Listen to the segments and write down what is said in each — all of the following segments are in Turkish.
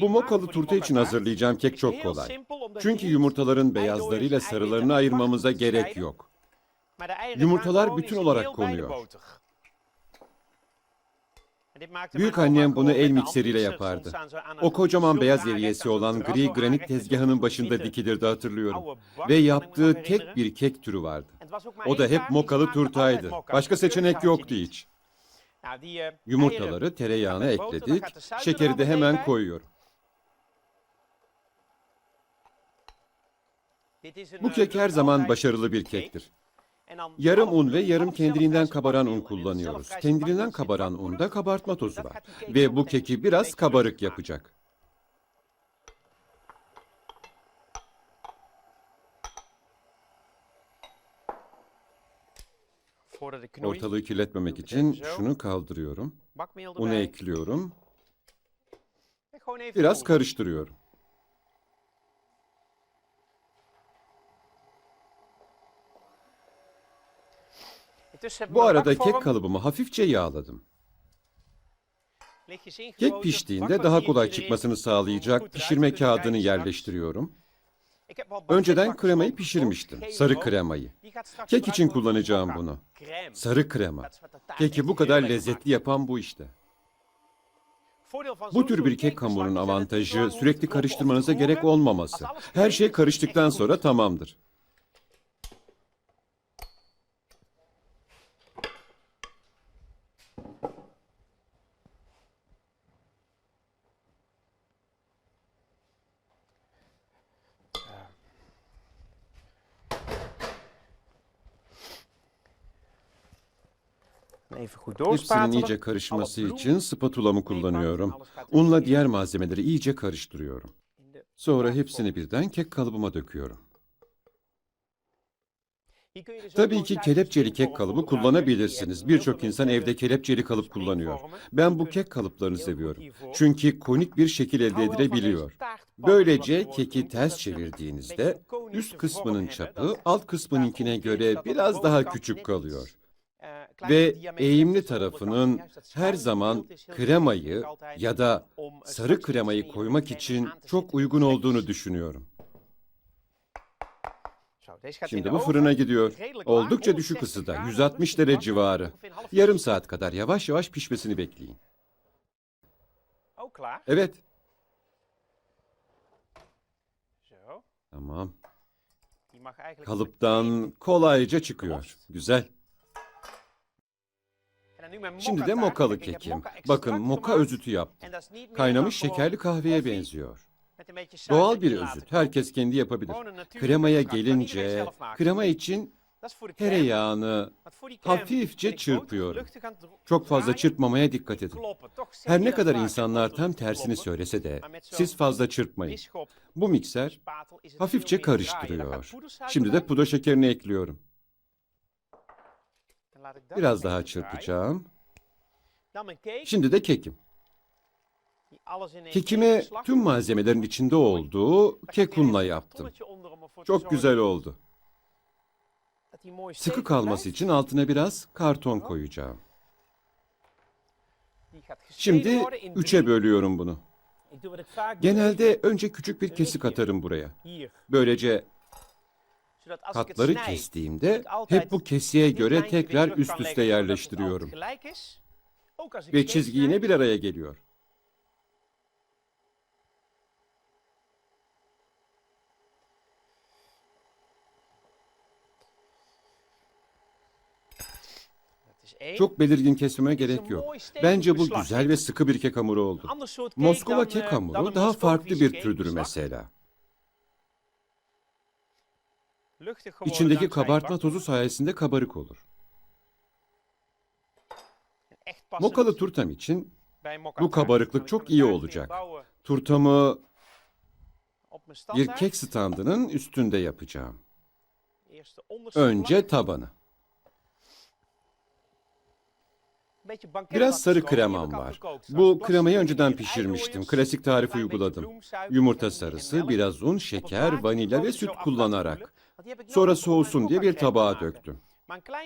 Bu mokalı turta için hazırlayacağım kek çok kolay. Çünkü yumurtaların beyazlarıyla sarılarını ayırmamıza gerek yok. Yumurtalar bütün olarak konuyor. Büyük annem bunu el mikseriyle yapardı. O kocaman beyaz eviyesi olan gri granit tezgahının başında dikilirdi hatırlıyorum. Ve yaptığı tek bir kek türü vardı. O da hep mokalı turtaydı. Başka seçenek yoktu hiç. Yumurtaları tereyağına ekledik. Şekeri de hemen koyuyorum. Bu kek her zaman başarılı bir kektir. Yarım un ve yarım kendiliğinden kabaran un kullanıyoruz. Kendiliğinden kabaran unda kabartma tozu var. Ve bu keki biraz kabarık yapacak. Ortalığı kirletmemek için şunu kaldırıyorum. Unu ekliyorum. Biraz karıştırıyorum. Bu arada kek kalıbımı hafifçe yağladım. Kek piştiğinde daha kolay çıkmasını sağlayacak pişirme kağıdını yerleştiriyorum. Önceden kremayı pişirmiştim, sarı kremayı. Kek için kullanacağım bunu. Sarı krema. Keki bu kadar lezzetli yapan bu işte. Bu tür bir kek hamurunun avantajı sürekli karıştırmanıza gerek olmaması. Her şey karıştıktan sonra tamamdır. Even Hepsinin iyice karışması için spatulamı kullanıyorum. Unla diğer malzemeleri iyice karıştırıyorum. Sonra hepsini birden kek kalıbıma döküyorum. Tabii ki kelepçeli kek kalıbı kullanabilirsiniz. Birçok insan evde kelepçeli kalıp kullanıyor. Ben bu kek kalıplarını seviyorum. Çünkü konik bir şekil elde edilebiliyor. Böylece keki ters çevirdiğinizde üst kısmının çapı alt kısmınınkine göre biraz daha küçük kalıyor. Ve eğimli tarafının her zaman kremayı ya da sarı kremayı koymak için çok uygun olduğunu düşünüyorum. Şimdi bu fırına gidiyor. Oldukça düşük ısıda, 160 derece civarı. Yarım saat kadar yavaş yavaş pişmesini bekleyin. Evet, tamam. Kalıptan kolayca çıkıyor. Güzel. Şimdi de mokalı kekim. Bakın moka özütü yaptım. Kaynamış şekerli kahveye benziyor. Doğal bir özüt. Herkes kendi yapabilir. Kremaya gelince krema için tereyağını hafifçe çırpıyorum. çok fazla çırpmamaya dikkat edin. Her ne kadar insanlar tam tersini söylese de siz fazla çırpmayın. Bu mikser hafifçe karıştırıyor. Şimdi de pudra şekerini ekliyorum. Biraz daha çırpacağım. Şimdi de kekim. Kekimi tüm malzemelerin içinde olduğu Pak je kek weer unla even een yaptım. Çok güzel oldu. Sıkı kalması için altına biraz karton koyacağım. Şimdi üçe bölüyorum bunu. Genelde önce küçük bir kesik atarım buraya. Böylece katları kestiğimde hep bu kesiğe dit göre tekrar üst üste yerleştiriyorum. Ve çizgi yine bir araya geliyor. Çok belirgin is gerek yok. Bence bu güzel ve sıkı bir kek hamuru oldu. Moskova kek hamuru een daha farklı bir türdür mesela. İçindeki kabartma tozu sayesinde kabarık olur. Mokalı turtam için bu kabarıklık çok iyi olacak. turtamı bir kek standının üstünde yapacağım. Önce tabanı. Biraz sarı kremam var. Bu kremayı önceden pişirmiştim. Klasik beetje uyguladım. Yumurta sarısı, biraz un, şeker, vanilya ve süt kullanarak. Sonra soğusun diye bir tabağa döktüm.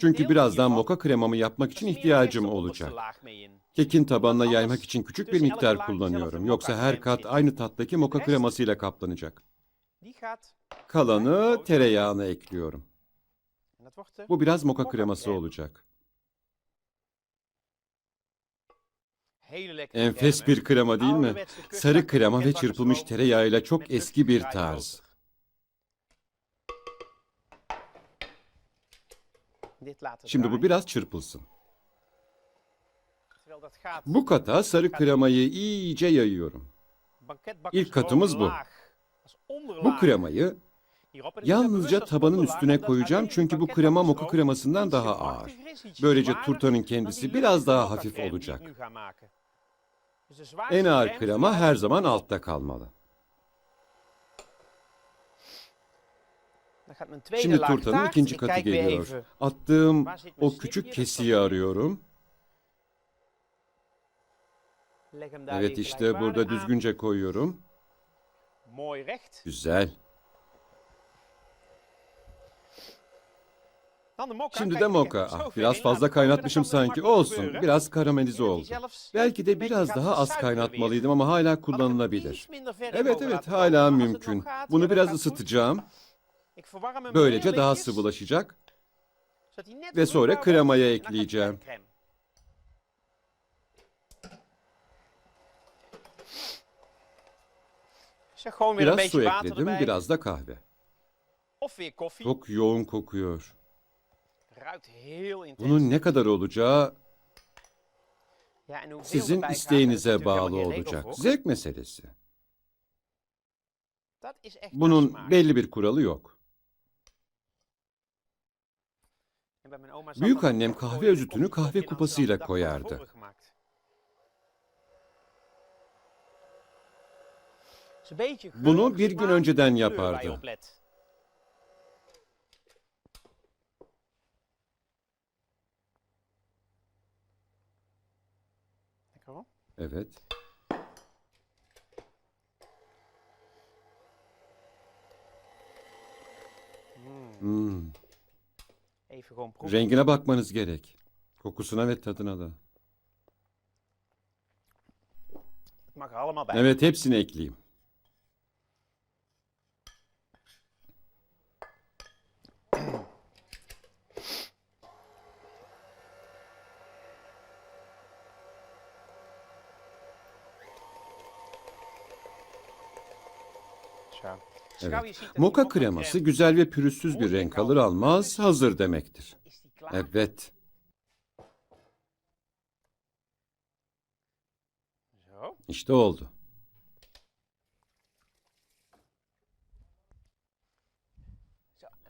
Çünkü birazdan moka kremamı yapmak için ihtiyacım olacak. Kekin tabanına yaymak için küçük bir miktar kullanıyorum. Yoksa her kat aynı tattaki moka kremasıyla kaplanacak. Kalanı tereyağına ekliyorum. Bu biraz moka kreması krem. olacak. Enfes bir krema değil mi? Sarı krema ve çırpılmış tereyağıyla çok eski bir tarz. Şimdi bu biraz çırpılsın. Bu kata sarı kremayı iyice yayıyorum. İlk katımız bu. Bu kremayı yalnızca tabanın üstüne koyacağım çünkü bu krema banketbakkersroom kremasından daha ağır. Böylece turtanın kendisi biraz daha hafif olacak. En ağır krema her zaman altta kalmalı. Şimdi turtanın ikinci Ik katı geliyor. Attığım o küçük kesiyi arıyorum. Evet işte burada düzgünce koyuyorum. Güzel. Şimdi de moka. Ah, biraz fazla kaynatmışım dus sanki. Olsun. Biraz karamelize oldu. Belki de biraz daha az kaynatmalıydım ama hala kullanılabilir. Evet evet hala mümkün. Bunu biraz ısıtacağım. Böylece daha sıvılaşacak. ve sonra kremaya ekleyeceğim. Biraz su ekledim, biraz da kahve. Çok yoğun kokuyor. Bunun ne kadar olacağı sizin isteğinize bağlı olacak. Zevk meselesi. Bunun belli bir kuralı yok. En bij mijn oma zat Büyük annem kahve özütünü kahve kupasıyla koyardı. Bunu bir gün önceden yapardı. Evet. Even gewoon proeven. Rengine bakmanız gerek. Kokusuna ve tadına da. Het mag er allemaal bij. Evet hepsini ekleyeyim. Evet. Moka kreması güzel ve pürüzsüz bir renk alır almaz hazır demektir. Evet. İşte oldu.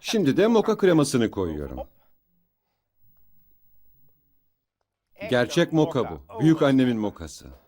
Şimdi de moka kremasını koyuyorum. Gerçek moka bu. Büyük annemin mokası.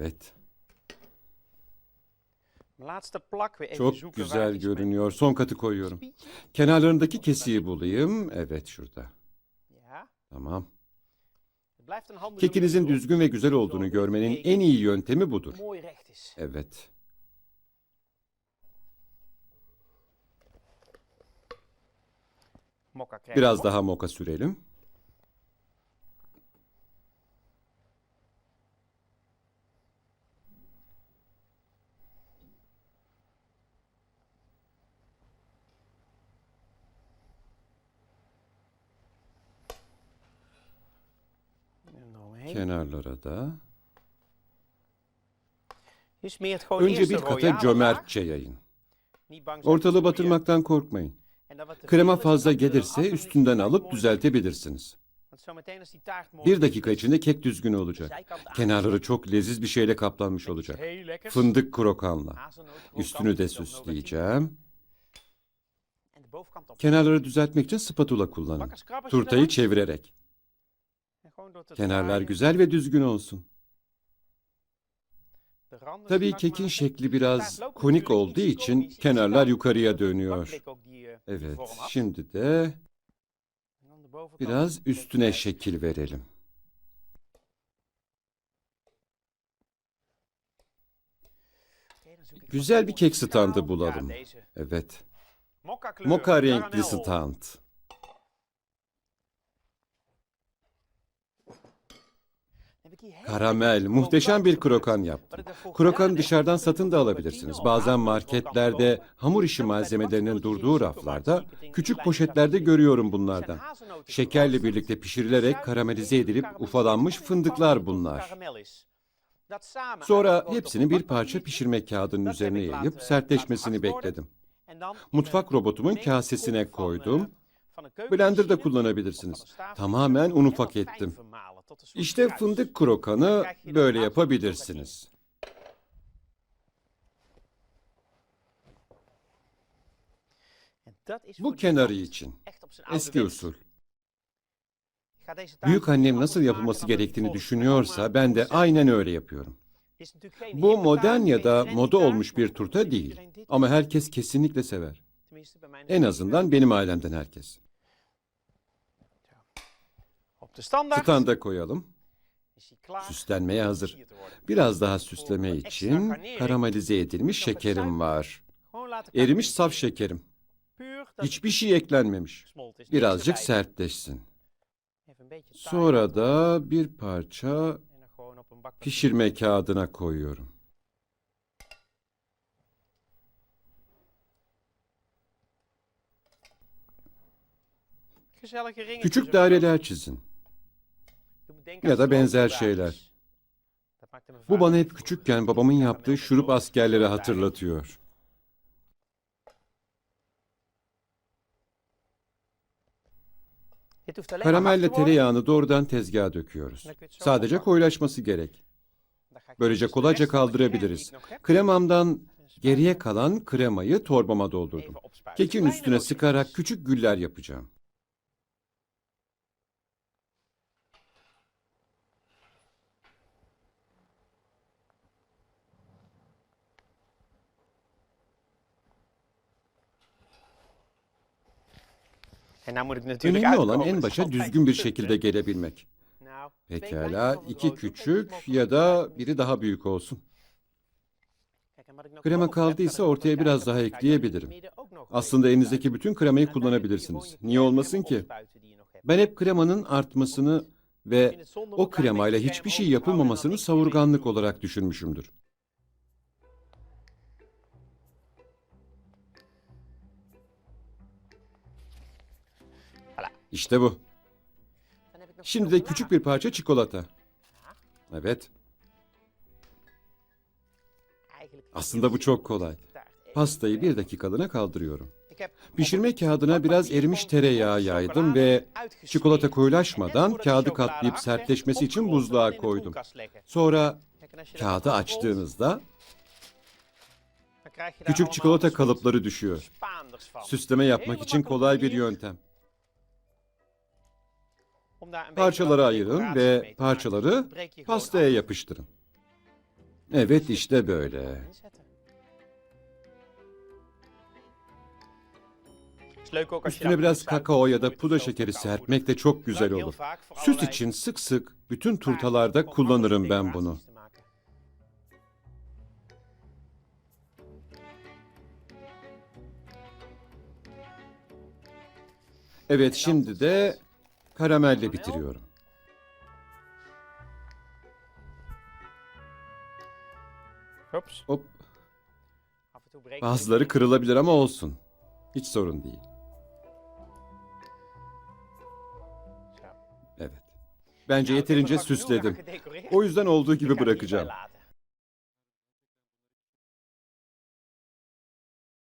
Evet. Çok güzel görünüyor. Son katı koyuyorum. Kenarlarındaki kesiyi bulayım. Evet şurada. Tamam. Kekinizin düzgün ve güzel olduğunu görmenin en iyi yöntemi budur. Evet. Biraz daha moka sürelim. En Kenarlara da. Önce bir kata cömertçe yayın. Ortalığı batırmaktan korkmayın. Krema fazla gelirse üstünden alıp düzeltebilirsiniz. Bir dakika içinde kek düzgün olacak. Kenarları çok leziz bir şeyle kaplanmış olacak. Fındık krokanla. Üstünü de süsleyeceğim. Kenarları düzeltmek için spatula kullanın. Turtayı çevirerek. En gewoon door te Kenarlar güzel ve düzgün olsun. Tabii kekin şekli biraz konik olduğu için kenarlar yukarıya dönüyor. Evet, şimdi de biraz üstüne şekil verelim. Güzel bir kek standı bulalım. Evet. Moka renkli stand. Karamel, muhteşem bir krokan yaptım. Krokanı dışarıdan satın da alabilirsiniz. al Bazen marketlerde hamur işi malzemelerinin durduğu raflarda küçük poşetlerde görüyorum bunlardan. Şekerle birlikte pişirilerek karamelize edilip ufalanmış fındıklar bunlar. Sonra hepsini bir parça pişirme kağıdının üzerine yayıp sertleşmesini bekledim. Mutfak robotumun kasesine koydum. Blender'da kullanabilirsiniz. Tamamen un ufak ettim. İşte fındık krokanı böyle yapabilirsiniz. Bu kenarı için. Eski usul. Büyük annem nasıl yapılması gerektiğini düşünüyorsa ben de aynen öyle yapıyorum. Bu modern ya da moda olmuş bir turta değil. Ama herkes kesinlikle sever. En azından benim ailemden herkes. Standaard Standa koyalım. Süslenmeye hazır. Biraz daha süsleme için karamelize edilmiş şekerim var. Erimiş saf şekerim. Hiçbir şey eklenmemiş. Birazcık sertleşsin. Sonra da bir parça pişirme kağıdına koyuyorum. Küçük daireler çizin. Ya da benzer şeyler. Bu bana hep küçükken babamın yaptığı şurup askerleri hatırlatıyor. Karamelle tereyağını doğrudan tezgaha döküyoruz. Sadece koyulaşması gerek. Böylece kolayca kaldırabiliriz. Kremamdan geriye kalan kremayı torbama doldurdum. Kekin üstüne sıkarak küçük güller yapacağım. Önemli olan en başa düzgün bir şekilde gelebilmek. Pekala, iki küçük ya da biri daha büyük olsun. Krema kaldıysa ortaya biraz daha ekleyebilirim. Aslında elinizdeki bütün kremayı kullanabilirsiniz. Niye olmasın ki? Ben hep kremanın artmasını ve o kremayla hiçbir şey yapılmamasını te savurganlık olarak düşünmüşümdür. İşte bu. Şimdi de küçük bir parça çikolata. Evet, aslında bu çok kolay. Pastayı bir dakikalığına kaldırıyorum. Pişirme kağıdına biraz erimiş tereyağı yaydım ve çikolata koyulaşmadan kağıdı katlayıp sertleşmesi için buzluğa koydum. Sonra kağıdı açtığınızda küçük çikolata kalıpları düşüyor. Süsleme yapmak için kolay bir yöntem. Parçalara ayırın ve parçaları pastaya yapıştırın. Evet işte böyle. Üstüne biraz kakao ya da pudra şekeri serpmek de çok güzel olur. Süs için sık sık bütün turtalarda kullanırım ben bunu. Evet şimdi de karamelle bitiriyorum. Hups. Hop, bazıları kırılabilir ama olsun. Hiç sorun değil. Evet. Bence yeterince er süsledim. O yüzden olduğu gibi hierbij bırakacağım.